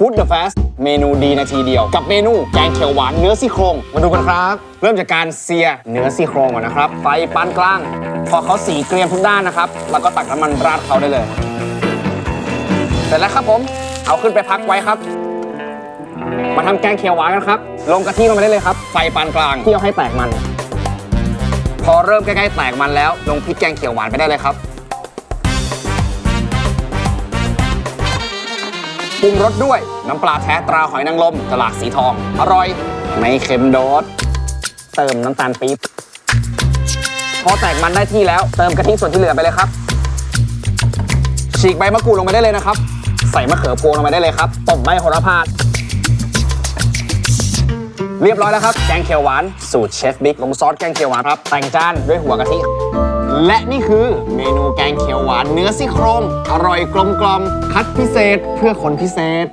ฟู้ดเดอะ a s t เมนูดีนาทีเดียว กับเมนูแกงเขียวหวานเนื้อซี่โครง มาดูกันครับ เริ่มจากการเซียเนื้อซี่โครงก่อนนะครับ ไฟปานกลาง พอเขาสีเกรียมทุกด้านนะครับ แล้วก็ตักน้ำมันราดเขาได้เลย เสร็จแล้วครับผม เอาขึ้นไปพักไว้ครับ มาทำแกงเขียวหวานกันครับ ลงกะทิลงไปได้เลยครับ ไฟปานกลางที่เอาให้แตกมัน พอเริ่มใกล้ๆแตกมันแล้ว ลงพริกแกงเขียวหวานไปได้เลยครับ ปรุงรสด้วยน้ำปลาแท้ตราหอยนางรมตลาดสีทอง อร่อย ไม่เค็มโดด เติมน้ำตาลปี๊บพอแตกมันได้ที่แล้วเติมกะทิส่วนที่เหลือไปเลยครับ ฉีกใบมะกรูดลงไปได้เลยนะครับ ใส่มะเขือพวงลงไปได้เลยครับตบใบโหระพาเรียบร้อยแล้วครับ แกงเขียวหวานสูตรเชฟบิ๊กลงซอสแกงเขียวหวานครับ แต่งจานด้วยหัวกะทิ และนี่คือเมนูแกงเขียวหวานเนื้อซี่โครงอร่อยกลมกลมคัดพิเศษเพื่อคนพิเศษ